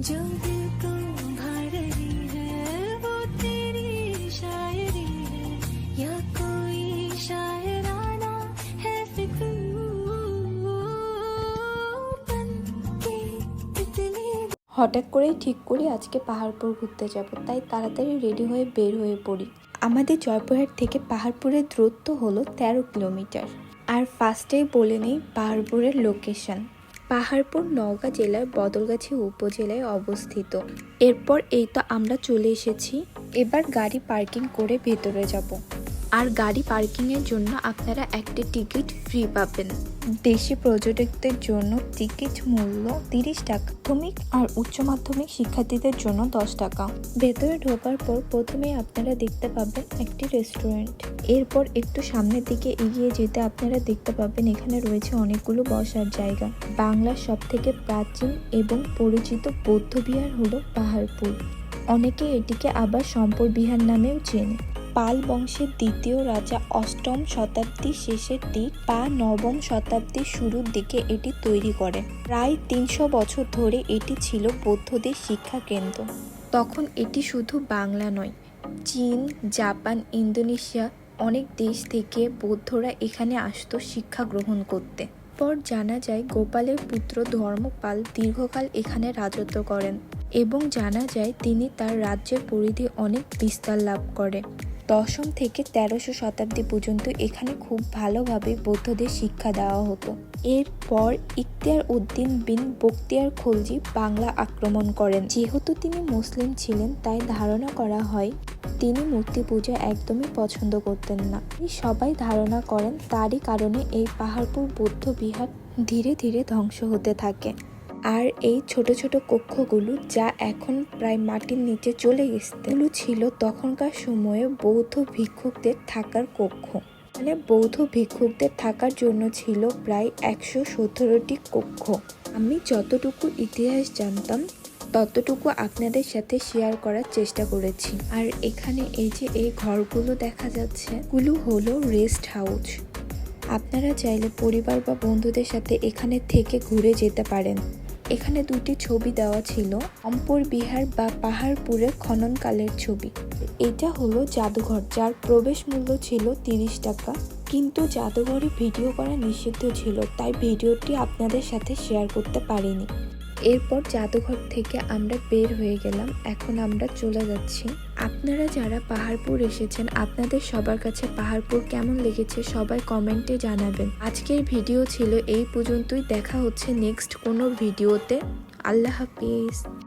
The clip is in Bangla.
जो दिल को भा रही है वो तेरी शायरी है या कोई शायराना है फिक्र बन के तितली হঠাৎ করেই ঠিক করি আজকে পাহাড়পুর ঘুরতে যাব তাই তাড়াতাড়ি রেডি হয়ে বের হয়ে পড়ি আমাদের জয়পুরহাট থেকে পাহাড়পুরের দূরত্ব হলো তেরো কিলোমিটার আর ফার্স্টেই বলে নেই পাহাড়পুরের লোকেশন পাহাড়পুর নওগাঁ জেলার বদলগাছি উপজেলায় অবস্থিত। এরপর এই তো আমরা চলে এসেছি। এবার গাড়ি পার্কিং করে ভেতরে যাব। আর গাড়ি পার্কিংয়ের জন্য আপনারা একটি টিকিট ফ্রি পাবেন। দেশি পর্যটকদের জন্য টিকিট মূল্য তিরিশ টাকা, প্রাথমিক আর উচ্চ মাধ্যমিক শিক্ষার্থীদের জন্য দশ টাকা। ভেতরে ঢোকার পর প্রথমেই আপনারা দেখতে পাবেন একটি রেস্টুরেন্ট। এরপর একটু সামনের দিকে এগিয়ে যেতে আপনারা দেখতে পাবেন এখানে রয়েছে অনেকগুলো বসার জায়গা। বাংলার সব থেকে প্রাচীন এবং পরিচিত বৌদ্ধবিহার হলো পাহাড়পুর। অনেকে এটিকে আবার সম্পর বিহার নামেও চেনে। পাল বংশের দ্বিতীয় রাজা অষ্টম শতাব্দীর শেষের দিক বা নবম শতাব্দীর শুরুর দিকে এটি তৈরি করে। প্রায় তিনশো বছর ধরে এটি ছিল বৌদ্ধদের শিক্ষা কেন্দ্র। তখন এটি শুধু বাংলা নয়, চীন, জাপান, ইন্দোনেশিয়া অনেক দেশ থেকে বৌদ্ধরা এখানে আসতো শিক্ষা গ্রহণ করতে। পর জানা যায় গোপালের পুত্র ধর্মপাল দীর্ঘকাল এখানে রাজত্ব করেন এবং জানা যায় তিনি তার রাজ্যের পরিধি অনেক বিস্তার লাভ করে। দশম থেকে তেরোশো শতাব্দী পর্যন্ত এখানে খুব ভালোভাবে বৌদ্ধদের শিক্ষা দেওয়া হতো। এরপর ইখতিয়ার উদ্দিন বিন বখতিয়ার খলজি বাংলা আক্রমণ করেন। যেহেতু তিনি মুসলিম ছিলেন, তাই ধারণা করা হয় তিনি মূর্তি পূজা একদমই পছন্দ করতেন না। সবাই ধারণা করেন, তারই কারণে এই পাহাড়পুর বৌদ্ধ বিহার ধীরে ধীরে ধ্বংস হতে থাকে। আর এই ছোট ছোট কক্ষগুলো যা এখন প্রায় মাটির নিচে চলে গেছে, এগুলো ছিল তখনকার সময়ে বৌদ্ধ ভিক্ষুকদের থাকার কক্ষ। মানে বৌদ্ধ ভিক্ষুকদের থাকার জন্য ছিল প্রায় একশো সতেরোটি কক্ষ। আমি যতটুকু ইতিহাস জানতাম, ততটুকু আপনাদের সাথে শেয়ার করার চেষ্টা করেছি। আর এখানে এই যে এই ঘরগুলো দেখা যাচ্ছে গুলো হলো রেস্ট হাউস আপনারা চাইলে পরিবার বা বন্ধুদের সাথে এখানে থেকে ঘুরে যেতে পারেন। এখানে দুটি ছবি দেওয়া ছিল, অম্পর বিহার বা পাহাড়পুরের খননকালের ছবি। এটা হলো জাদুঘর, যার প্রবেশ মূল্য ছিল তিরিশ টাকা। কিন্তু জাদুঘরে ভিডিও করা নিষিদ্ধ ছিল, তাই ভিডিওটি আপনাদের সাথে শেয়ার করতে পারিনি। এরপর জাদুঘর থেকে আমরা বের হয়ে গেলাম। এখন আমরা চলে যাচ্ছি। আপনারা যারা পাহাড়পুর এসেছেন, আপনাদের সবার কাছে পাহাড়পুর কেমন লেগেছে সবাই কমেন্টে জানাবেন। আজকের ভিডিও ছিল এই পর্যন্তই। দেখা হচ্ছে নেক্সট কোনো ভিডিওতে। আল্লাহ হাফিজ।